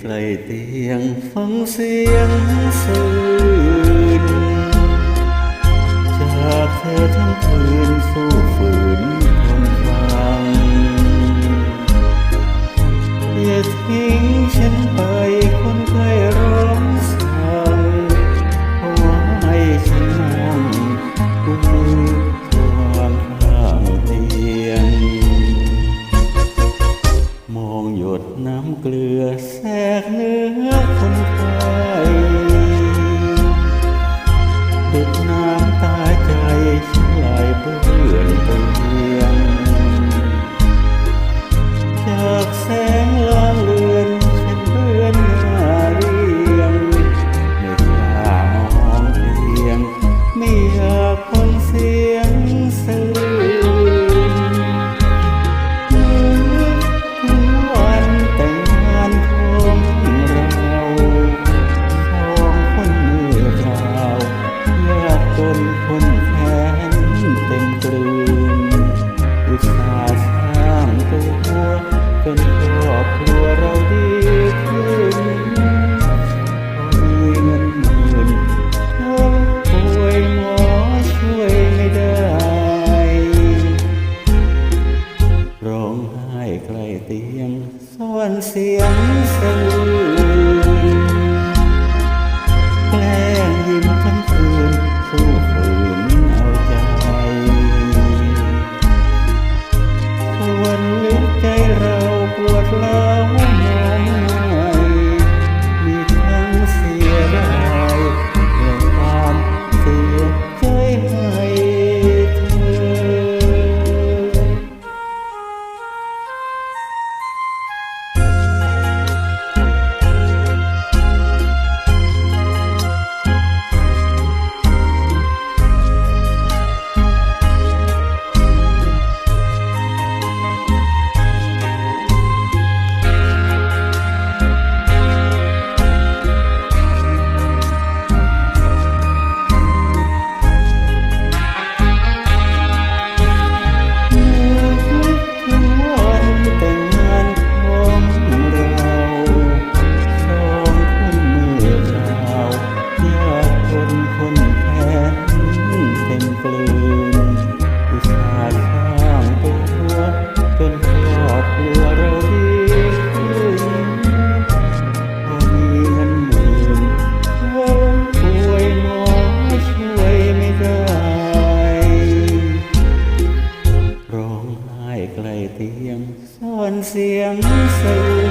ใกล้เตียงฟังเสียงสื่นจากเธอทั้งคืนสู้ฝืนทนฟังอย่าทิ้งำเกลือแทรกเนื้อคนไข้ดุดน้ำตาใจฉันไหลเปื้อนเตียงจากแสงลางเลือนฉันเบือนหน้าเรียงไม่กล้ามองเตียงไม่อยากฟังเสียง แค้นเต็มกลืนอุตส่าห์สร้างตัวจนครอบครัวเราดีขึ้นพอมีเงินหมื่นเธอป่วยหมอช่วยไม่ได้ร้องไห้ใกล้เตียงซ่อนเสียงสะอื้น เสียงสียงสะอื้